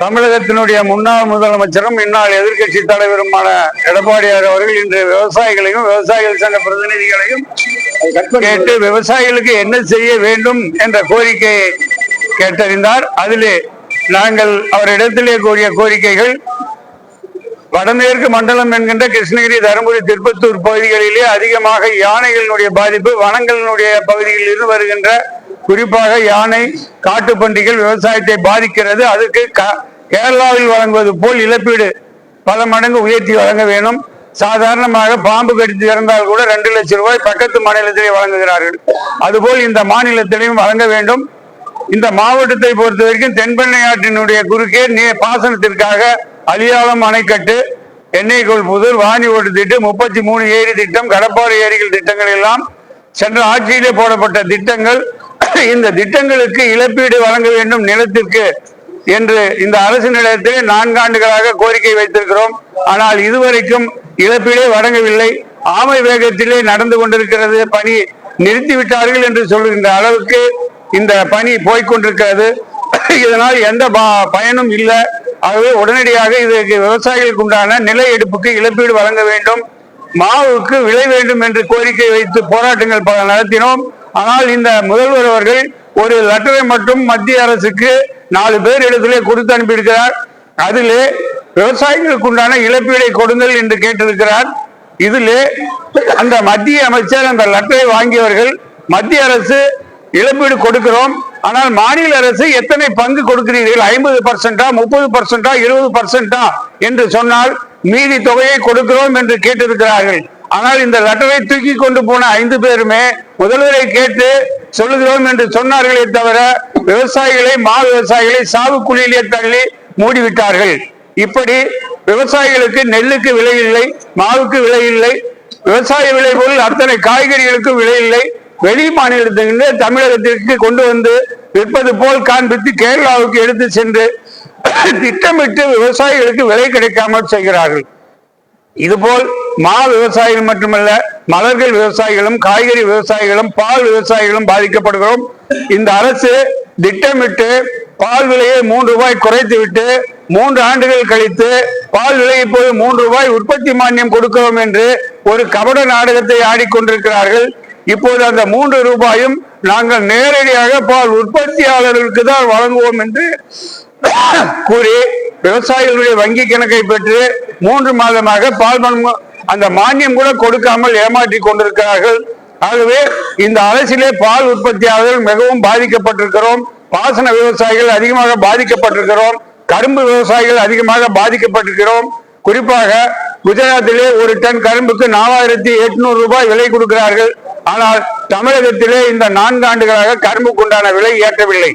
தமிழகத்தினுடைய முன்னாள் முதலமைச்சரும் இந்நாள் எதிர்கட்சி தலைவருமான எடப்பாடியார் அவர்கள் இன்று விவசாயிகளையும் விவசாயிகள் சங்க பிரதிநிதிகளையும் கேட்டு விவசாயிகளுக்கு என்ன செய்ய வேண்டும் என்ற கோரிக்கையை கேட்டறிந்தார். அதிலே நாங்கள் அவரிடத்திலே கூறிய கோரிக்கைகள் வடமேற்கு மண்டலம் என்கின்ற கிருஷ்ணகிரி தருமபுரி திருப்பத்தூர் பகுதிகளிலே அதிகமாக யானைகளினுடைய பாதிப்பு வனங்களினுடைய பகுதிகளில் இருந்து வருகின்ற குறிப்பாக யானை காட்டுப்பன்றிகள் விவசாயத்தை பாதிக்கிறது. அதுக்கு க- கேரளாவில் வழங்குவது போல் இழப்பீடு பல மடங்கு உயர்த்தி வழங்க வேணும் சாதாரணமாக பாம்பு கடித்து இறந்தால் கூட ரெண்டு லட்சம் ரூபாய் பக்கத்து மாநிலத்திலே வழங்குகிறார்கள். அதுபோல் இந்த மாநிலத்திலையும் வழங்க வேண்டும். இந்த மாவட்டத்தை பொறுத்த வரைக்கும் தென்பெண்ணை ஆற்றினுடைய குறுக்கே நீ பாசனத்திற்காக அலியாளம் அணைக்கட்டு எண்ணெய் கொள்புதூர் வாணி ஓட்டு திட்டம் முப்பத்தி மூணு ஏரி திட்டம் கடப்பாறை ஏரிகள் திட்டங்கள் எல்லாம் சென்ற ஆட்சியிலே போடப்பட்ட திட்டங்கள். இந்த திட்டங்களுக்கு இழப்பீடு வழங்க வேண்டும் நிலத்திற்கு என்று இந்த அரசு நிலையத்தில் நான்காண்டுகளாக கோரிக்கை வைத்திருக்கிறோம். ஆனால் இதுவரைக்கும் இழப்பீடே வழங்கவில்லை. ஆமை வேகத்திலே நடந்து கொண்டிருக்கிறது. பணி நிறுத்திவிட்டார்கள் என்று சொல்லுகின்ற அளவுக்கு இந்த பணி போய்கொண்டிருக்கிறது இதனால் எந்த பயனும் இல்லை. ஆகவே உடனடியாக இதற்கு விவசாயிகளுக்கு உண்டான நில எடுப்புக்கு இழப்பீடு வழங்க வேண்டும். மாவுக்கு விலை வேண்டும் என்று கோரிக்கை வைத்து போராட்டங்கள் பல நடத்தினோம். ஆனால் இந்த முதல்வர் அவர்கள் ஒரு லெட்டரை மட்டும் மத்திய அரசுக்கு நாலு பேர் இடத்திலே கொடுத்து அனுப்பியிருக்கிறார். அதிலே விவசாயிகளுக்கு உண்டான இழப்பீடை கொடுங்கள் என்று கேட்டிருக்கிறார். இதிலே அந்த மத்திய அமைச்சர் அந்த லெட்டரை வாங்கியவர்கள் மத்திய அரசு இழப்பீடு கொடுக்கிறோம். ஆனால் மாநில அரசு எத்தனை பங்கு கொடுக்கிறீர்கள்? ஐம்பது பர்சன்டா முப்பது பர்சன்டா இருபது பர்சன்டா என்று சொன்னால் மீதி தொகையை கொடுக்கிறோம் என்று கேட்டிருக்கிறார்கள். ஆனால் இந்த லெட்டரை தூக்கி கொண்டு போன ஐந்து பேருமே முதல்வரை கேட்டு சொல்லுகிறோம் என்று சொன்னார்களே தவிர விவசாயிகளை மா விவசாயிகளை சாவு குழியிலே தள்ளி மூடிவிட்டார்கள். இப்படி விவசாயிகளுக்கு நெல்லுக்கு விலை இல்லை மாவுக்கு விலை இல்லை விவசாய விலை பொருள் அத்தனை காய்கறிகளுக்கும் விலை இல்லை. வெளி மாநிலத்திலிருந்து தமிழகத்திற்கு கொண்டு வந்து விற்பது போல் காண்பித்து கேரளாவுக்கு எடுத்து சென்று திட்டமிட்டு விவசாயிகளுக்கு விலை கிடைக்காமல் செய்கிறார்கள். இதுபோல் மா விவசாயிகள் மட்டுமல்ல மலர்கள் விவசாயிகளும் காய்கறி விவசாயிகளும் பால் விவசாயிகளும் பாதிக்கப்படுகிறோம். இந்த அரசு திட்டமிட்டு பால் விலையை மூன்று ரூபாய் குறைத்து விட்டு மூன்று ஆண்டுகள் கழித்து பால் விலை இப்போது மூன்று ரூபாய் உற்பத்தி மானியம் கொடுக்கிறோம் என்று ஒரு கபட நாடகத்தை ஆடிக்கொண்டிருக்கிறார்கள். இப்போது அந்த மூன்று ரூபாயும் நாங்கள் நேரடியாக பால் உற்பத்தியாளர்களுக்கு தான் வழங்குவோம் என்று கூறி விவசாயிகளுடைய வங்கி கணக்கை பெற்று மூன்று மாதமாக பால் அந்த மானியம் கூட கொடுக்காமல் ஏமாற்றி கொண்டிருக்கிறார்கள். ஆகவே இந்த அரசிலே பால் உற்பத்தியாளர்கள் மிகவும் பாதிக்கப்பட்டிருக்கிறோம். பாசன விவசாயிகள் அதிகமாக பாதிக்கப்பட்டிருக்கிறோம். கரும்பு விவசாயிகள் அதிகமாக பாதிக்கப்பட்டிருக்கிறோம். குறிப்பாக குஜராத்திலே ஒரு டன் கரும்புக்கு நாலாயிரத்தி எட்நூறு ரூபாய் விலை கொடுக்கிறார்கள். ஆனால் தமிழகத்திலே இந்த நான்கு ஆண்டுகளாக கரும்புக்கு உண்டான விலை ஏற்றவில்லை.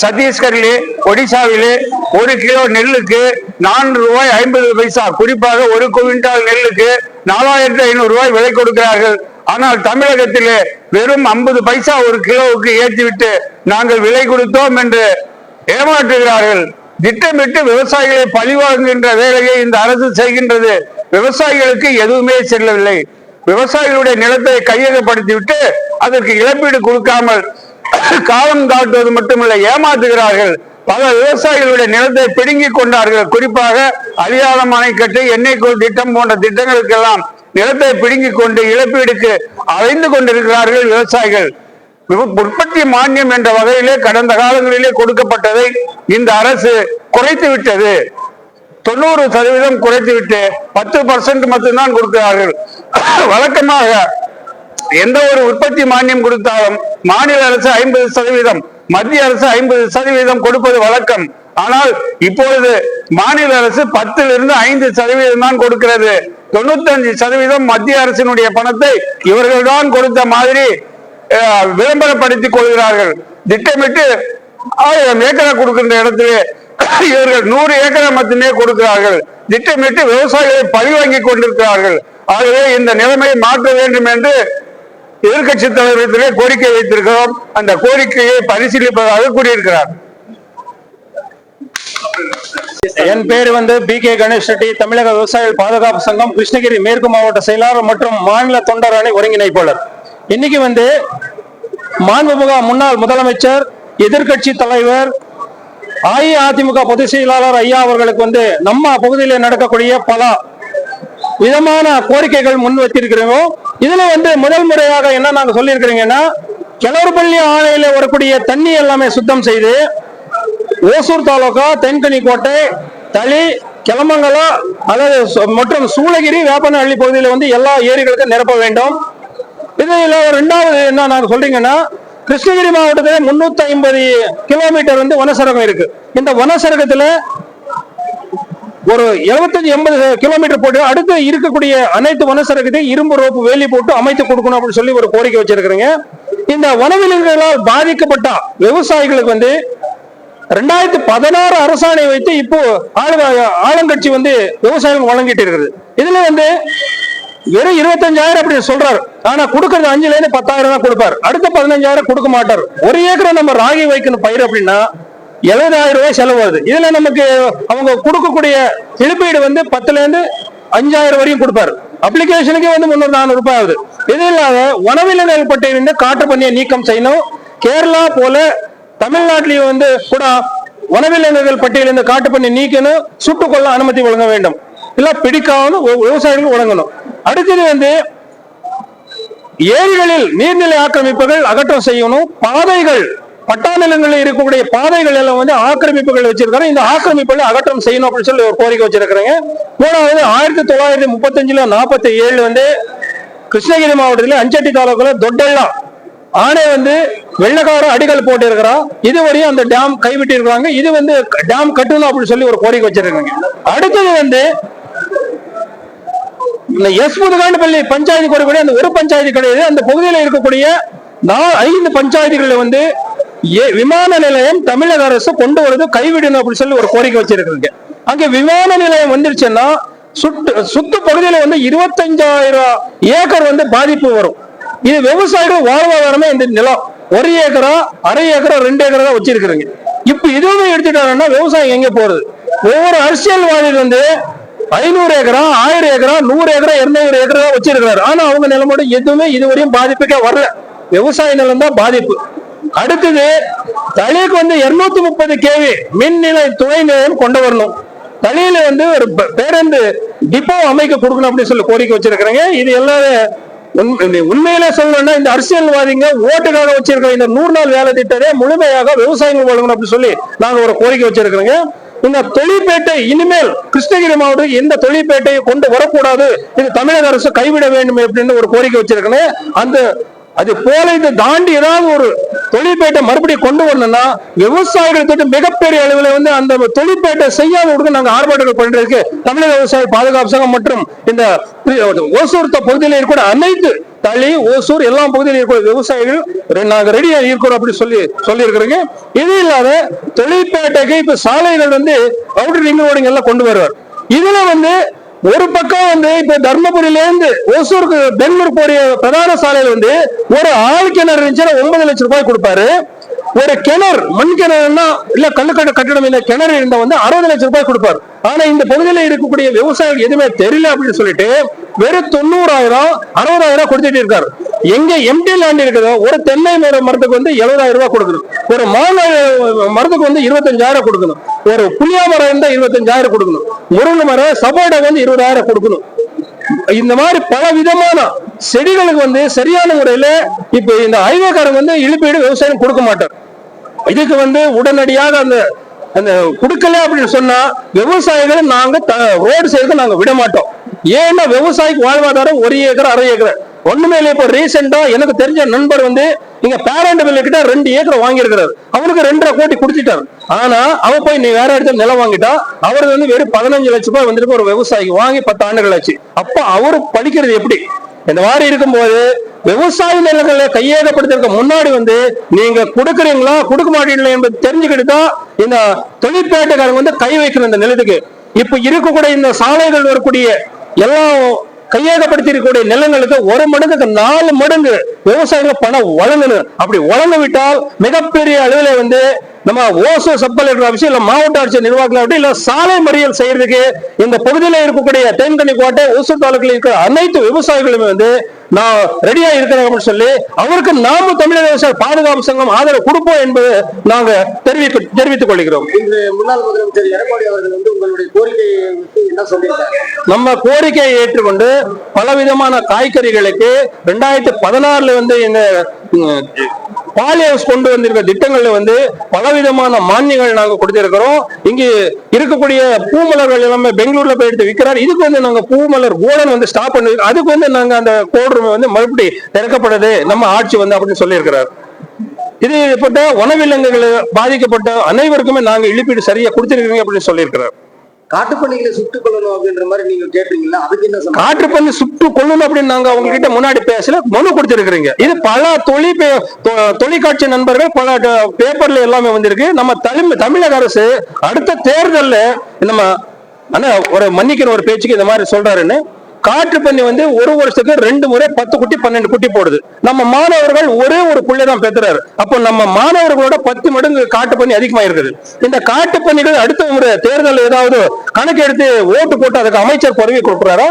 சத்தீஸ்கரிலே ஒடிசாவிலே ஒரு கிலோ நெல்லுக்கு நான்கு ரூபாய் ஐம்பது பைசா. குறிப்பாக ஒரு குவிண்டால் நெல்லுக்கு நாலாயிரத்தி ஐநூறு ரூபாய் விலை கொடுக்கிறார்கள். ஆனால் தமிழகத்திலே வெறும் ஐம்பது பைசா ஒரு கிலோவுக்கு ஏற்றிவிட்டு நாங்கள் விலை கொடுத்தோம் என்று ஏமாற்றுகிறார்கள். திட்டமிட்டு விவசாயிகளை பழிவாங்குகின்ற வேலையை இந்த அரசு செய்கின்றது. விவசாயிகளுக்கு எதுவுமே செல்லவில்லை. விவசாயிகளுடைய நிலத்தை கையகப்படுத்திவிட்டு அதற்கு இழப்பீடு கொடுக்காமல் காலம் காட்டுவது மட்டுமல்ல ஏமாத்துகிறார்கள் பல விவசாயிகளுடைய நிலத்தை பிடுங்கிக் கொண்டார்கள். குறிப்பாக அலியாளம் அணைக்கட்டு எண்ணெய் கோல் திட்டம் போன்ற திட்டங்களுக்கெல்லாம் நிலத்தை பிடுங்கிக் கொண்டு இழப்பீடுக்கு அலைந்து கொண்டிருக்கிறார்கள் விவசாயிகள். உற்பத்தி மானியம் என்ற வகையிலே கடந்த காலங்களிலே கொடுக்கப்பட்டதை இந்த அரசு குறைத்து விட்டது. தொண்ணூறு சதவீதம் குறைத்து விட்டு பத்து பர்சன்ட் மட்டும்தான் கொடுக்கிறார்கள். வழக்கமாக எந்த ஒரு உற்பத்தி மானியம் கொடுத்தாலும் மாநில அரசு ஐம்பது சதவீதம் மத்திய அரசு ஐம்பது சதவீதம் கொடுப்பது வழக்கம். ஆனால் இப்பொழுது மாநில அரசு பத்திலிருந்து ஐந்து சதவீதம் தான் கொடுக்கிறது. தொண்ணூத்தஞ்சு சதவீதம் மத்திய அரசினுடைய பணத்தை இவர்கள்தான் கொடுத்த மாதிரி விளம்பரப்படுத்திக் கொள்கிறார்கள். திட்டமிட்டு ஆயிரம் ஏக்கரை கொடுக்கின்ற இடத்திலே இவர்கள் நூறு ஏக்கரை மட்டுமே கொடுக்கிறார்கள். திட்டமிட்டு விவசாயிகளை பழிவாங்கி கொண்டிருக்கிறார்கள். ஆகவே இந்த நிலைமையை மாற்ற வேண்டும் என்று எதிர்கட்சி தலைவரிடத்திலே கோரிக்கை வைத்திருக்கிறோம். அந்த கோரிக்கையை பரிசீலிப்பதாக கூறியிருக்கிறார். என் பேர் வந்து பி கே கணேஷ் ரெட்டி. தமிழக விவசாயிகள் பாதுகாப்பு சங்கம் கிருஷ்ணகிரி மேற்கு மாவட்ட செயலாளர் மற்றும் மாநில தொண்டர் அணி ஒருங்கிணைப்பாளர். இன்னைக்கு வந்து மாண்புமிகு முன்னாள் முதலமைச்சர் எதிர்க்கட்சி தலைவர் அஇஅதிமுக பொதுச் செயலாளர் ஐயா அவர்களுக்கு வந்து நம்ம பகுதியில் நடக்கக்கூடிய பல விதமான கோரிக்கைகள் முன் வச்சிருக்கிறோம் இதுல வந்து முதல் முறையாக என்ன நாங்க சொல்லியிருக்கிறீங்கன்னா கிளறுபள்ளி ஆலையில வரக்கூடிய தண்ணி எல்லாமே சுத்தம் செய்து ஓசூர் தாலுகா தென்கனி கோட்டை தளி கிளமங்கலம் அல்லது மற்றும் சூளகிரி வேப்பனஹள்ளி பகுதியில் வந்து எல்லா ஏரிகளுக்கும் நிரப்ப வேண்டும். இதில் ரெண்டாவது என்ன நாங்க சொல்றீங்கன்னா கிருஷ்ணகிரி மாவட்டத்தில் முன்னூத்தி ஐம்பது கிலோமீட்டர் வந்து வனசரகம் இருக்கு. இந்த வனசரகத்துல ஒரு 75 எண்பது கிலோமீட்டர் போட்டு அடுத்து இருக்கக்கூடிய அனைத்து வனசரகத்தையும் இரும்பு ரோப்பு வேலி போட்டு அமைத்து கொடுக்கணும் அப்படின்னு சொல்லி ஒரு கோரிக்கை வச்சிருக்கிறீங்க. இந்த வனவிலங்குகளால் பாதிக்கப்பட்ட விவசாயிகளுக்கு வந்து ரெண்டாயிரத்தி பதினாறு அரசாணை வைத்து இப்போ ஆளு ஆளுங்கட்சி வந்து விவசாயிகள் வழங்கிட்டு இருக்குது. இதுல வந்து வெறும் இருபத்தஞ்சாயிரம் அப்படி சொல்றாரு. ஆனா கொடுக்கறது அஞ்சுல இருந்து பத்தாயிரம் தான் கொடுப்பாரு. அடுத்த பதினஞ்சாயிரம் கொடுக்க மாட்டார். ஒரு ஏக்கரை நம்ம ராகி வைக்கணும் பயிர் அப்படின்னா எழுபதாயிரம் ரூபாய் செலவு வருது. இதுல நமக்கு அவங்க கொடுக்கக்கூடிய இழப்பீடு வந்து பத்துல இருந்து அஞ்சாயிரம் வரையும் கொடுப்பாரு. அப்ளிகேஷனுக்கே வந்து முன்னூறு நானூறு ரூபாய் ஆகுது. இது இல்லாத வனவிலங்குகள் பட்டியலிருந்து காட்டு பண்ணியை நீக்கம் செய்யணும். கேரளா போல தமிழ்நாட்டிலேயும் வந்து கூட வனவிலங்குகள் பட்டியலிருந்து காட்டு பண்ணி நீக்கணும். சுட்டுக்கொள்ள அனுமதி வழங்க வேண்டும். இல்ல பிடிக்காமல் விவசாயிகள் வழங்கணும். அடுத்தது வந்து ஏரிகளில் நீர்நிலை ஆக்கிரமிப்புகள் அகற்றம் செய்யணும். பாதைகள் பட்டா நிலங்களில் இருக்கக்கூடிய பாதைகள் எல்லாம் வந்து ஆக்கிரமிப்புகள் வச்சிருக்காங்க. இந்த ஆக்கிரமிப்புகளை அகற்றம் செய்யணும் அப்படின்னு சொல்லி ஒரு கோரிக்கை வச்சிருக்கிறாங்க. மூணாவது ஆயிரத்தி தொள்ளாயிரத்தி முப்பத்தஞ்சுல நாற்பத்தி ஏழு வந்து கிருஷ்ணகிரி மாவட்டத்தில் அஞ்சட்டி தாலுக்கில் தொட்டெல்லாம் ஆணை வந்து வெள்ளக்கார அடிகள் போட்டு இருக்கிறான் இதுவரையும் அந்த டேம் கைவிட்டு இது வந்து டேம் கட்டணும் அப்படின்னு சொல்லி ஒரு கோரிக்கை வச்சிருக்காங்க. அடுத்தது வந்து இந்த எஸ் முதுகாண்டுப்பள்ளி பஞ்சாயத்து கூடக்கூடிய அந்த ஒரு பஞ்சாயத்து கிடையாது. அந்த பகுதியில் இருக்கக்கூடிய நா- ஐந்து பஞ்சாயத்துகளில் வந்து ஏ- விமான நிலையம் தமிழக அரசு கொண்டு வருது கைவிடணும் அப்படின்னு சொல்லி ஒரு கோரிக்கை வச்சிருக்காங்க அங்க விமான நிலையம் வந்துருச்சுன்னா சுட்டு சுத்து பகுதியில வந்து இருபத்தஞ்சாயிரம் ஏக்கர் வந்து பாதிப்பு வரும். இது விவசாயிகள் வாழ்வாதாரமே இந்த நிலம். ஒரு ஏக்கரா அரை ஏக்கரா ரெண்டு ஏக்கரா தான் வச்சிருக்கிறீங்க இப்ப இதுவுமே எடுத்துட்டாங்கன்னா விவசாயம் எங்க போறது ஒவ்வொரு அரசியல்வாதி வந்து ஐநூறு ஏக்கரா ஆயிரம் ஏக்கரா நூறு ஏக்கரா இருநூறு ஏக்கரா வச்சிருக்கிறாரு. ஆனா அவங்க நிலமோட எதுவுமே இதுவரையும் பாதிப்புக்கே வரல. விவசாய நிலம் தான் பாதிப்பு. அடுத்தது தலைக்கு வந்து 230 முப்பது கேவி மின் நிலை துணை நிலையம் கொண்டு வரணும். தலையில வந்து ஒரு பேருந்து டிப்போ அமைக்க கொடுக்கணும் அப்படின்னு சொல்லி கோரிக்கை வச்சிருக்கிறாங்க. இது எல்லாரும் உண்மை- உண்மையிலே சொல்லணும்னா இந்த அரசியல்வாதிங்க ஓட்டுக்காக வச்சிருக்கிற இந்த நூறு நாள் வேலை திட்டத்தை முழுமையாக விவசாயிகள் வழங்கணும் அப்படின்னு சொல்லி நாங்க ஒரு கோரிக்கை வச்சிருக்கிறோங்க. இந்த தொழிற்பேட்டை இனிமேல் கிருஷ்ணகிரி மாவட்டம் எந்த தொழிற்பேட்டையை கொண்டு வரக்கூடாது. இது தமிழக அரசு கைவிட வேண்டும் அப்படின்னு ஒரு கோரிக்கை வச்சிருக்கேன் அந்த அது போல இதை தாண்டி ஏதாவது ஒரு தொழிற்பேட்டை மறுபடியும் கொண்டு வரணும்னா விவசாயிகள் தொட்டு மிகப்பெரிய அளவில் வந்து அந்த தொழிற்பேட்டை செய்யாத விடுக்க நாங்கள் ஆர்ப்பாட்டங்கள் பண்ணுறதுக்கு தமிழக விவசாய பாதுகாப்பு சங்கம் மற்றும் இந்த ஓசூர் த- பகுதியில் இருக்கிற அனைத்து தளி ஓசூர் எல்லா பகுதியில் இருக்கிற விவசாயிகள் நாங்கள் ரெடியாக இருக்கிறோம் அப்படி சொல்லி சொல்லியிருக்கிறீங்க. இது இல்லாத தொழிற்பேட்டைக்கு இப்போ சாலைகள் வந்து அவுட்டர் ரிங் ரோடுங்க எல்லாம் கொண்டு வருவார். இதுல வந்து ஒரு பக்கம் வந்து இப்ப தர்மபுரியில இருந்து ஓசூருக்கு பெங்களூர் போற பிரதான சாலையில வந்து ஒரு ஆள் கிணறு இருந்துச்சுன்னா ஒன்பது லட்சம் ரூபாய் கொடுப்பாரு. ஒரு கிணறு மண் கிணறுனா இல்ல கல்லுக்கட்ட கட்டடம் இல்ல கிணறு இருந்தா வந்து அறுபது லட்சம் ரூபாய் கொடுப்பாரு. ஆனா இந்த பகுதியில இருக்கக்கூடிய விவசாயிகள் எதுவுமே தெரியல அப்படின்னு சொல்லிட்டு வெறும் தொண்ணூறாயிரம் அறுபதாயிரம் கொடுத்துட்டு இருக்காரு. எங்க எம்டி லேண்ட் இருக்குதோ ஒரு தென்னை மர மரத்துக்கு வந்து எழுபதாயிரம் ரூபாய் கொடுக்கணும். ஒரு மாங்காய் மரத்துக்கு வந்து இருபத்தஞ்சாயிரம் கொடுக்கணும். ஒரு புளியா மரம் இருந்தா இருபத்தஞ்சாயிரம் கொடுக்கணும். முருங்கை மரம் சப்போட்டா வந்து இருபதாயிரம் கொடுக்கணும். இந்த மாதிரி பல விதமான செடிகளுக்கு வந்து சரியான முறையில இப்ப இந்த ஹைவேக்காரங்க வந்து இழுப்பீடு விவசாயம் கொடுக்க மாட்டார். இதுக்கு வந்து உடனடியாக அந்த அந்த கொடுக்கல அப்படின்னு சொன்னா விவசாயிகளை நாங்க ரோடு செய்யறது நாங்க விட மாட்டோம். ஏன்னா விவசாயிக்கு வாழ்வாதாரம் ஒரு ஏக்கர் அரை ஏக்கர். ஒண்ணுமே இல்லை இப்போ ரீசெண்டா எனக்கு தெரிஞ்ச நண்பர் வந்து இங்க பேரண்ட் பில்லு கிட்ட ரெண்டு ஏக்கர் வாங்கியிருக்கிறாரு. அவனுக்கு ரெண்டரை கோடி கொடுத்துட்டாரு. ஆனா அவ போய் நீ வேற இடத்துல நிலம் வாங்கிட்டா அவரு வந்து வெறும் பதினஞ்சு லட்சம் ரூபாய் வந்துருக்கு ஒரு விவசாயிக்கு. வாங்கி பத்து ஆண்டுகள் ஆச்சு. அப்ப அவரு படிக்கிறது எப்படி? இந்த மாதிரி இருக்கும்போது விவசாய நிலங்களை கையகப்படுத்துறதுக்கு முன்னாடி வந்து நீங்க கொடுக்குறீங்களா கொடுக்க மாட்டீங்களா என்பது தெரிஞ்சுக்கிட்டு தான் இந்த தொழிற்பேட்டைக்காரங்க வந்து கை வைக்கணும் இந்த நிலத்துக்கு. இப்ப இருக்கக்கூடிய இந்த சாலைகள் வரக்கூடிய எல்லாம் கையகப்படுத்திருக்கக்கூடிய நிலங்களுக்கு ஒரு மடங்குக்கு நாலு மடங்கு விவசாயிகள் பணம் வழங்கணும். அப்படி வழங்க விட்டால் மிகப்பெரிய அளவில் வந்து நம்ம ஓசோ சப் கலெக்டர் ஆஃபீஸ் இல்ல மாவட்ட ஆட்சியர் நிர்வாகத்தில் இல்ல சாலை மறியல் செய்யறதுக்கு இந்த பகுதியில் இருக்கக்கூடிய தேன்கனி கோட்டை ஓசூர் தாலுக்கில் இருக்கிற அனைத்து விவசாயிகளுமே வந்து நான் ரெடியா இருக்கிறேன் அப்படின்னு சொல்லி அவருக்கு நாம தமிழக விவசாய பாதுகாப்பு சங்கம் ஆதரவு கொடுப்போம் என்பது நாங்க தெரிவிக்க தெரிவித்துக் கொள்கிறோம். முன்னாள் முதலமைச்சர் எடப்பாடி அவர்கள் வந்து உங்களுடைய கோரிக்கையை என்ன சொல்லியிருக்காங்க நம்ம கோரிக்கையை ஏற்றுக்கொண்டு பலவிதமான காய்கறிகளுக்கு ரெண்டாயிரத்தி பதினாறுல வந்து இந்த ம், பாலியஸ் கொண்டு வந்திருக்க திட்டங்கள்ல வந்து பலவிதமான மானியங்கள் நாங்க கொடுத்திருக்கிறோம். இங்கு இருக்கக்கூடிய பூமலர்கள் எல்லாமே பெங்களூர்ல போய் எடுத்து விற்கிறார் இதுக்கு வந்து நாங்க பூமலர் கோடன் வந்து ஸ்டாப் பண்ணி அதுக்கு வந்து நாங்க அந்த கோட் ரூம் வந்து மறுபடி திறக்கப்படுது நம்ம ஆட்சி வந்து அப்படின்னு சொல்லியிருக்கிறார். இது பட்ட வனவிலங்குகள் பாதிக்கப்பட்ட அனைவருக்குமே நாங்க இழப்பீடு சரியா கொடுத்திருக்கீங்க அப்படின்னு சொல்லியிருக்கிறார். காட்டுப்பண்ணிகளை சுட்டுக் கொள்ளணும் அப்படின்ற மாதிரி நீங்க கேட்டீங்களா அதுக்கு என்ன சொன்னாங்க காற்று பண்ணி சுட்டு கொள்ளணும் அப்படின்னு நாங்க அவங்க கிட்ட முன்னாடி பேசல மனு கொடுத்திருக்கிறீங்க. இது பல தொழில் தொலைக்காட்சி நண்பர்கள் பல பேப்பர்ல எல்லாமே வந்திருக்கு. நம்ம தமிழ் தமிழக அரசு அடுத்த தேர்தல்ல நம்ம அண்ணா ஒரு மன்னிக்கிற ஒரு பேச்சுக்கு இந்த மாதிரி சொல்றாருன்னு காற்று பண்ணி வந்து ஒரு வருஷத்துக்கு ரெண்டு முறை பத்து குட்டி பன்னெண்டு குட்டி போடுது. நம்ம மாணவர்கள் ஒரே ஒரு புள்ளை தான் பெற்றுறாரு அப்போ நம்ம மாணவர்களோட பத்து மடங்கு காட்டு பண்ணி அதிகமாக இருக்குது இந்த காட்டு பண்ணிகள் அடுத்த முறை தேர்தல் ஏதாவது கணக்கு எடுத்து ஓட்டு போட்டு அதுக்கு அமைச்சர் பதவி கொடுக்குறாரா?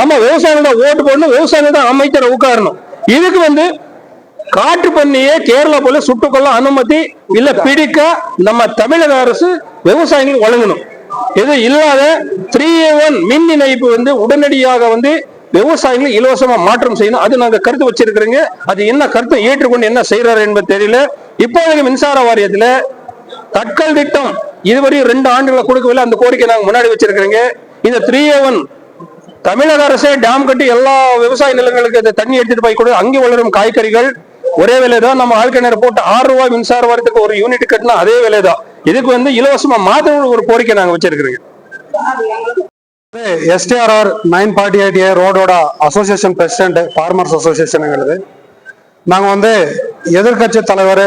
நம்ம விவசாயிகள் தான் ஓட்டு போடணும் விவசாயிகள் தான் அமைச்சரை உட்காரணும். இதுக்கு வந்து காட்டு பண்ணியே கேரளா போல சுட்டுக்கொள்ள அனுமதி இல்ல பிடிக்க நம்ம தமிழக அரசு விவசாயிகளுக்கு வழங்கணும். இது இல்லாத த்ரீ ஒன் மின் இணைப்பு வந்து உடனடியாக வந்து விவசாயிகள் இலவசமா மாற்றம் செய்யணும். அது நாங்க கருத்து வச்சிருக்கிறோங்க. அது என்ன கருத்தை ஏற்றுக்கொண்டு என்ன செய்யறாரு என்பது தெரியல. இப்போதைக்கு மின்சார வாரியத்துல தட்கல் திட்டம் இதுவரையும் ரெண்டு ஆண்டுகளை கொடுக்கவில்லை. அந்த கோரிக்கை நாங்க முன்னாடி வச்சிருக்கிறோங்க. இந்த த்ரீ ஒன் தமிழக அரசே டேம் கட்டி எல்லா விவசாய நிலங்களுக்கு இந்த தண்ணி எடுத்துட்டு போய் கொடு. அங்கே வளரும் காய்கறிகள் ஒரே விலை தான் நம்ம ஆழ்கிணறு போட்டு ஆறு ரூபாய் மின்சார வாரத்துக்கு ஒரு யூனிட் கட்டினா அதே விலை தான் இதுக்கு வந்து இலவசமா மாற்றணும் ஒரு கோரிக்கை நாங்க வச்சிருக்கிறோங்க STRR nine forty eight A ரோடோட association president farmers அசோசியேஷனுங்கிறது நாங்கள் வந்து எதிர்க்கட்சி தலைவர்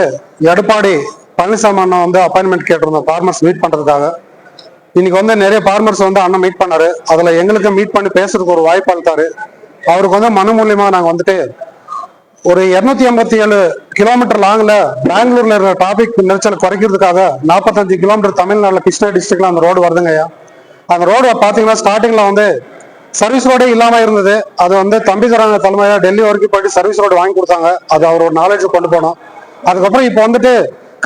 எடப்பாடி பழனிசாமி அண்ணன் வந்து அப்பாயின்மெண்ட் கேட்டிருந்தோம் ஃபார்மர்ஸ் மீட் பண்ணுறதுக்காக இன்னைக்கு வந்து நிறைய ஃபார்மர்ஸ் வந்து அண்ணன் மீட் பண்ணாரு. அதில் எங்களுக்கு மீட் பண்ணி பேசுறதுக்கு ஒரு வாய்ப்பு அளித்தாரு. அவருக்கு வந்து மனு மூலியமாக நாங்கள் வந்துட்டு ஒரு இருநூத்தி ஐம்பத்தி ஏழு கிலோமீட்டர் லாங்ல பெங்களூர்ல இருக்கிற டிராபிக் நெரிச்சலை குறைக்கிறதுக்காக நாற்பத்தஞ்சு கிலோமீட்டர் தமிழ்நாடுல கிருஷ்ணா டிஸ்ட்ரிக்ட்ல அந்த ரோடு வருதுங்கய்யா அந்த ரோடு பாத்தீங்கன்னா ஸ்டார்டிங்ல வந்து சர்வீஸ் ரோடே இல்லாம இருந்தது. அது வந்து தம்பிதுராங்க தலைமையா டெல்லி வரைக்கும் போயிட்டு சர்வீஸ் ரோடு வாங்கி கொடுத்தாங்க. அது அவர் ஒரு நாலேஜ் கொண்டு போனோம். அதுக்கப்புறம் இப்போ வந்துட்டு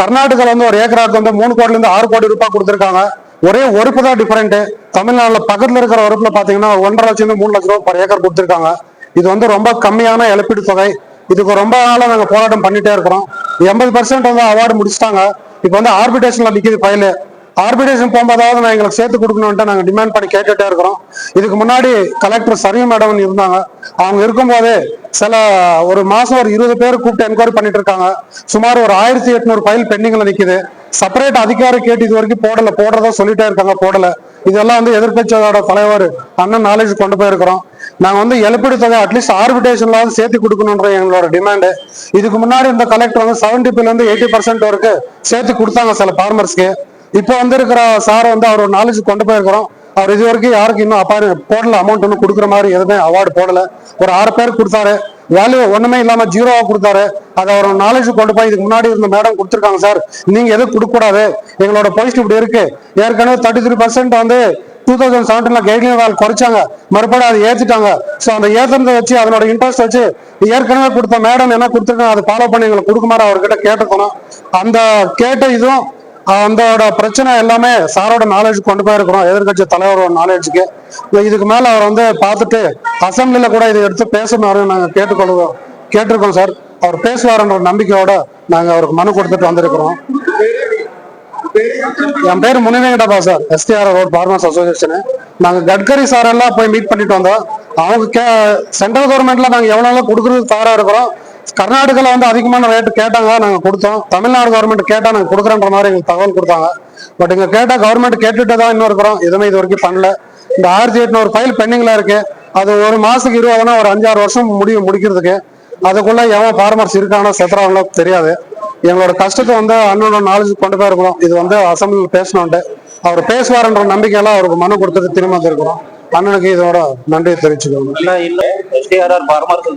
கர்நாடகால வந்து ஒரு ஏக்கராக்கு வந்து மூணு கோடில இருந்து ஆறு கோடி ரூபாய் கொடுத்துருக்காங்க. ஒரே உறுப்பு தான் டிஃபரெண்ட் தமிழ்நாடுல பக்கத்துல இருக்கிற உறுப்புல பாத்தீங்கன்னா ஒன்றரை லட்சம் மூணு லட்சம் ரூபாய் பர் ஏக்கர் கொடுத்துருக்காங்க. இது வந்து ரொம்ப கம்மியான இழப்பீடு தொகை. இதுக்கு ரொம்ப நாளாக நாங்கள் போராட்டம் பண்ணிட்டே இருக்கிறோம். எண்பது பர்சன்ட் வந்து அவார்டு முடிச்சிட்டாங்க. இப்போ வந்து ஆர்பிடேஷனில் நிற்கிது ஃபைலு ஆர்பிடேஷன் போகும்போதாவது நான் எங்களுக்கு சேர்த்து கொடுக்கணுன்ட்டு நாங்கள் டிமாண்ட் பண்ணி கேட்டுட்டே இருக்கிறோம். இதுக்கு முன்னாடி கலெக்டர் சர்வீ மேடம் இருந்தாங்க. அவங்க இருக்கும்போதே சில ஒரு மாதம் ஒரு இருபது பேர் கூப்பிட்டு என்கொயரி பண்ணிட்டு இருக்காங்க. சுமார் ஒரு ஆயிரத்தி எட்நூறு ஃபைல் பெண்டிங்கில் நிற்கிது செப்பரேட் அதிகாரம் கேட்டு இது வரைக்கும் போடலை. போடுறதா சொல்லிட்டே இருக்காங்க. போடலை. இதெல்லாம் வந்து எதிர்கட்சியோட தலைவர் அண்ணன் நாலேஜ் கொண்டு போயிருக்கிறோம். நாங்க வந்து இழப்பீடு தொகை அட்லீஸ்ட் ஆர்பிடேஷன்லாவது சேர்த்து கொடுக்கணுன்ற எங்களோட டிமாண்டு இதுக்கு முன்னாடி இந்த கலெக்டர் வந்து செவன்டி இருந்து எயிட்டி பர்சன்ட் வரைக்கும் சேர்த்து கொடுத்தாங்க சில ஃபார்மர்ஸ்க்கு இப்போ வந்திருக்கிற சார் வந்து அவர் நாலேஜ் கொண்டு போயிருக்கிறோம். அவர் இது வரைக்கும் யாருக்கும் இன்னும் அப்பாரு போடல அமௌண்ட் ஒன்றும் கொடுக்குற மாதிரி எதுவுமே அவார்டு போடல. ஒரு ஆறு பேர் கொடுத்தாரு. வேல்யூ ஒண்ணுமே இல்லாம ஜீரோவா கொடுத்தாரு. அதை அவர் நாலேஜ் கொண்டு போய் இதுக்கு முன்னாடி இருந்த மேடம் கொடுத்துருக்காங்க சார். நீங்க எதுவும் கொடுக்க கூடாது எங்களோட போஸ்ட் இப்படி இருக்கு. ஏற்கனவே தேர்ட்டி த்ரீ பர்சன்ட் வந்து டூ தௌசண்ட் செவன்டீன்ல கைட்லைன் வேலை குறைச்சாங்க. மறுபடியும் அதை ஏற்றிட்டாங்க ஸோ அந்த ஏத்துறதை வச்சு அதனோட இன்ட்ரெஸ்ட் வச்சு ஏற்கனவே கொடுத்த மேடம் என்ன கொடுத்துருக்காங்க அதை ஃபாலோ பண்ணி எங்களுக்கு கொடுக்குமாறு அவர்கிட்ட கேட்டுக்கணும் அந்த கேட்ட இதுவும் அந்தோட பிரச்சனை எல்லாமே சாரோட நாலேஜ் கொண்டு போயிருக்கிறோம். எதிர்கட்சி தலைவரோட நாலேஜுக்கு இதுக்கு மேல அவர் வந்து பார்த்துட்டு அசம்பிளில கூட இதை எடுத்து பேசுமாறு நாங்க கேட்டுக்கொள்வோம் கேட்டிருக்கோம் சார் அவர் பேசுவாருன்ற நம்பிக்கையோட நாங்க அவருக்கு மனு கொடுத்துட்டு வந்திருக்கிறோம். என் பேர் Munivenkatappa sir. STR road farmers association நாங்கள் கட்கரி சாரெல்லாம் போய் மீட் பண்ணிட்டு வந்தோம். அவங்க கே சென்ட்ரல் கவர்மெண்ட்ல நாங்கள் எவ்வளோ கொடுக்குறது தயாரா இருக்கிறோம். கர்நாடகாவில் வந்து அதிகமான ரேட்டு கேட்டாங்க நாங்கள் கொடுத்தோம். தமிழ்நாடு கவர்மெண்ட் கேட்டால் நாங்கள் கொடுக்குறன்ற மாதிரி எங்களுக்கு தகவல் கொடுத்தாங்க. பட் இங்கே கேட்டால் கவர்மெண்ட் கேட்டுட்டு தான் இன்னும் இருக்கிறோம். எதுவுமே இது வரைக்கும் பண்ணல. இந்த ஆயிரத்தி எட்நூறு ஃபைல் பெண்டிங்கில் இருக்கு. அது ஒரு மாதத்துக்கு இருபதுனா ஒரு அஞ்சாறு வருஷம் முடிவு முடிக்கிறதுக்கு. அதுக்குள்ளே எவன் ஃபார்மர்ஸ் இருக்கானோ செத்துறாங்களோ தெரியாது. எங்களோட கஷ்டத்தை வந்து அண்ணனோட நாலேஜ் கொண்டு போய் இருக்கிறோம் இது வந்து அசம்பிளியில் பேசணுன்ட்டு அவர் பேசுவாருன்ற நம்பிக்கையெல்லாம் அவருக்கு மனு கொடுத்துட்டு திரும்ப வந்திருக்கிறோம். அண்ணனுக்கு இதோட நன்றியை தெரிவிச்சுக்கணும் எஸ்டிஆர்ஆர் ஃபார்மர்ஸ்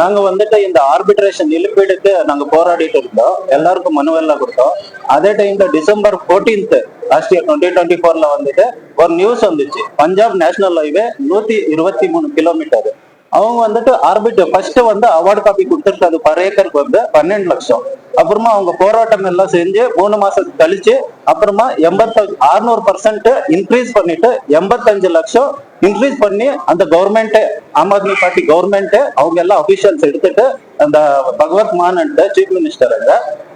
நாங்க வந்துட்டு இந்த ஆர்பிட்ரேஷன் இழப்பீடுக்கு நாங்க போராடிட்டு இருந்தோம். எல்லாருக்கும் மனுவெல்லாம் கொடுத்தோம். அதே டைம்ல December 14th last year twenty twenty ஃபோர்ல வந்துட்டு ஒரு நியூஸ் வந்துச்சு. பஞ்சாப் நேஷனல் ஹைவே நூத்தி இருபத்தி மூணு கிலோமீட்டர் அவங்க வந்துட்டு ஆர்பிட் ஃபர்ஸ்ட் வந்து அவார்டு காப்பி கொடுத்துருக்காது பர் ஏக்கருக்கு வந்து பன்னெண்டு லட்சம். அப்புறமா அவங்க போராட்டம் எல்லாம் செஞ்சு மூணு மாசத்துக்கு கழிச்சு அப்புறமா எண்பத்தஞ்சு அறுநூறு பர்சன்ட் இன்க்ரீஸ் பண்ணிட்டு எண்பத்தஞ்சு லட்சம் இன்க்ரீஸ் பண்ணி அந்த government Aam Aadmi party government அவங்க எல்லாம் அபிஷியல்ஸ் எடுத்துட்டு அந்த பகவத் மான் சீஃப் மினிஸ்டர்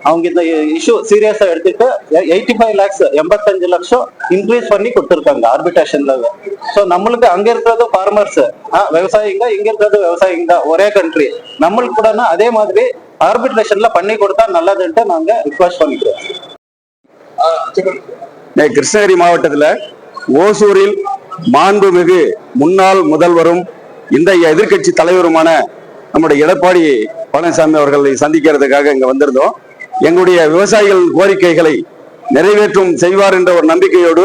அவங்க இந்த இஷ்யூ சீரியஸா எடுத்துட்டு எயிட்டி ஃபைவ் லேக்ஸ் எண்பத்தஞ்சு லட்சம் இன்க்ரீஸ் பண்ணி கொடுத்துருக்காங்க ஆர்பிட்டேஷன்ல ஸோ நம்மளுக்கு அங்க இருக்கிறது ஃபார்மர்ஸ் விவசாயிங்க இங்க இருக்கிறது விவசாயிங்க ஒரே கண்ட்ரி நம்மளுக்கு கூட அதே மாதிரி ஆர்பிட்ரேஷன்ல பண்ணி கொடுத்தா நல்லதுன்ட்டு நாங்க ரிக்வஸ்ட் பண்ணிக்கிறோம். கிருஷ்ணகிரி மாவட்டத்துல ஓசூரில் மாண்புமிகு முன்னாள் முதல்வரும் இந்த எதிர்க்கட்சி தலைவருமான நம்முடைய எடப்பாடி பழனிசாமி அவர்களை சந்திக்கிறதுக்காக இங்க வந்திருந்தோம். எங்களுடைய விவசாயிகள் கோரிக்கைகளை நிறைவேற்றும் செய்வார் என்ற ஒரு நம்பிக்கையோடு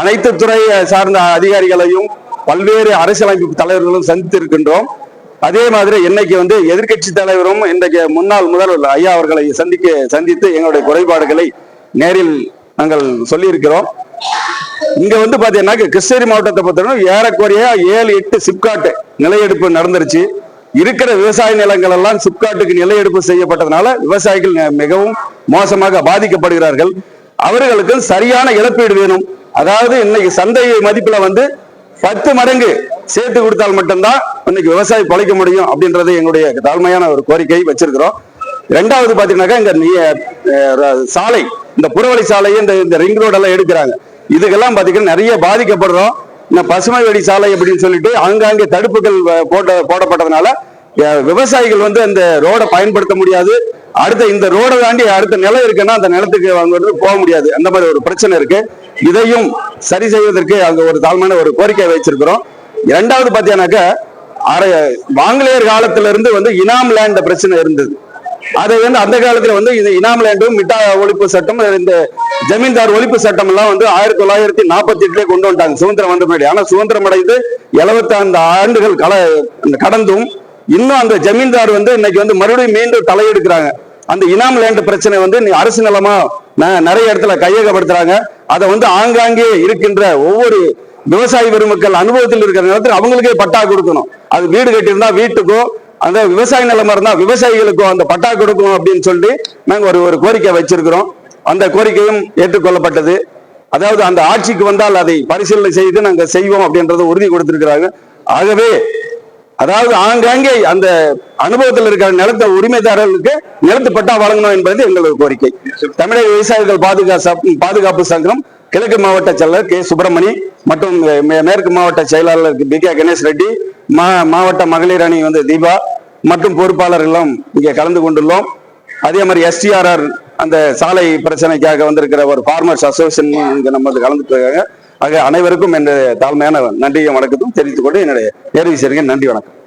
அனைத்து துறை சார்ந்த அதிகாரிகளையும் பல்வேறு அரசியலமைப்பு தலைவர்களும் சந்தித்திருக்கின்றோம். அதே மாதிரி இன்னைக்கு வந்து எதிர்க்கட்சி தலைவரும் இன்றைக்கு முன்னாள் முதல்வர் ஐயா அவர்களை சந்திக்க சந்தித்து எங்களுடைய குறைபாடுகளை நேரில் நாங்கள் சொல்லியிருக்கிறோம். இங்க வந்து பாத்தீங்கன்னா கிருஷ்ணகிரி மாவட்டத்தை பொறுத்தவரை ஏறக்குறைய ஏழு எட்டு சிப்காட் நிலையெடுப்பு நடந்துருச்சு. இருக்கிற விவசாய நிலங்கள் எல்லாம் சிப்காட்டுக்கு நிலையெடுப்பு செய்யப்பட்டதுனால விவசாயிகள் மிகவும் மோசமாக பாதிக்கப்படுகிறார்கள். அவர்களுக்கு சரியான இழப்பீடு வேணும். அதாவது இன்னைக்கு சந்தை மதிப்புல வந்து பத்து மடங்கு சேர்த்து கொடுத்தால் மட்டும்தான் இன்னைக்கு விவசாயி பழைக்க முடியும் அப்படின்றது எங்களுடைய தாழ்மையான ஒரு கோரிக்கை வச்சிருக்கிறோம். ரெண்டாவது பாத்தீங்கன்னாக்கா இந்த நீ- ர- சாலை இந்த புறவழி சாலையை இந்த இந்த ரிங் ரோடு எல்லாம் எடுக்கிறாங்க. இதுக்கெல்லாம் பாத்தீங்கன்னா நிறைய பாதிக்கப்படுறோம். இந்த பசுமை வழி சாலை அப்படின்னு சொல்லிட்டு ஆங்காங்கே தடுப்புகள் போட்ட போடப்பட்டதுனால விவசாயிகள் வந்து அந்த ரோடை பயன்படுத்த முடியாது. அடுத்த இந்த ரோடை தாண்டி அடுத்த நிலம் இருக்குன்னா அந்த நிலத்துக்கு அவங்க போக முடியாது. அந்த மாதிரி ஒரு பிரச்சனை இருக்கு. இதையும் சரி செய்வதற்கு அங்க ஒரு தாழ்மையான ஒரு கோரிக்கை வச்சிருக்கிறோம் இரண்டாவது பார்த்தீங்கன்னாக்கா அரை ஆங்கிலேயர் காலத்திலிருந்து வந்து இனாம் லேண்ட் பிரச்சனை இருந்தது. அதை வந்து அந்த காலத்துல வந்து இந்த இனாம்லேண்டும் மிட்டா ஒழிப்பு சட்டம் இந்த ஜமீன்தார் ஒழிப்பு சட்டம் எல்லாம் வந்து ஆயிரத்தி தொள்ளாயிரத்தி நாற்பத்தி எட்டுல கொண்டு வந்துட்டாங்க. சுதந்திரம் வந்த முன்னாடி ஆனா சுதந்திரம் அடைந்து எழுபத்தாண்டு ஆண்டுகள் கல கடந்தும் இன்னும் அந்த ஜமீன்தார் வந்து இன்னைக்கு வந்து மறுபடியும் மீண்டும் தலையெடுக்கிறாங்க. அந்த இனாம் லேண்ட் பிரச்சனை வந்து அரசு நிலமா நிறைய இடத்துல கையகப்படுத்துறாங்க. அதை வந்து ஆங்காங்கே இருக்கின்ற ஒவ்வொரு விவசாய பெருமக்கள் அனுபவத்தில் இருக்கிற நேரத்தில் அவங்களுக்கே பட்டா கொடுக்கணும். அது வீடு கட்டியிருந்தா வீட்டுக்கும் அந்த விவசாய நிலமா இருந்தா விவசாயிகளுக்கும் அந்த பட்டா கொடுக்கணும் அப்படின்னு சொல்லி நாங்க ஒரு ஒரு கோரிக்கை வச்சிருக்கிறோம். அந்த கோரிக்கையும் ஏற்றுக்கொள்ளப்பட்டது. அதாவது அந்த ஆட்சிக்கு வந்தால் அதை பரிசீலனை செய்து நாங்க செய்வோம் அப்படின்றத உறுதி கொடுத்திருக்கிறாங்க. ஆகவே அதாவது ஆங்காங்கே அந்த அனுபவத்தில் இருக்கிற நிலத்த உரிமைதாரர்களுக்கு நிலத்து பட்டா வழங்கணும் என்பது எங்களது கோரிக்கை. தமிழக விவசாயிகள் பாதுகாப்பு பாதுகாப்பு சங்கம் கிழக்கு மாவட்ட செயலர் கே. சுப்பிரமணி மற்றும் மே- மேற்கு மாவட்ட செயலாளர் பி. கே. கணேஷ் ரெட்டி மா மாவட்ட மகளிர் அணி வந்து தீபா மற்றும் பொறுப்பாளர்களும் இங்கே கலந்து கொண்டுள்ளோம். அதே மாதிரி எஸ்டிஆர்ஆர் அந்த சாலை பிரச்சனைக்காக வந்திருக்கிற ஒரு ஃபார்மர்ஸ் அசோசியேஷன் இங்கே நம்ம வந்து கலந்துட்டு இருக்காங்க. ஆக அனைவருக்கும் என்னுடைய தாழ்மையான நன்றியும் வணக்கத்தும் தெரிவித்துக் கொண்டு என்னுடைய நேர்வு செய்கிறேன் நன்றி வணக்கம்.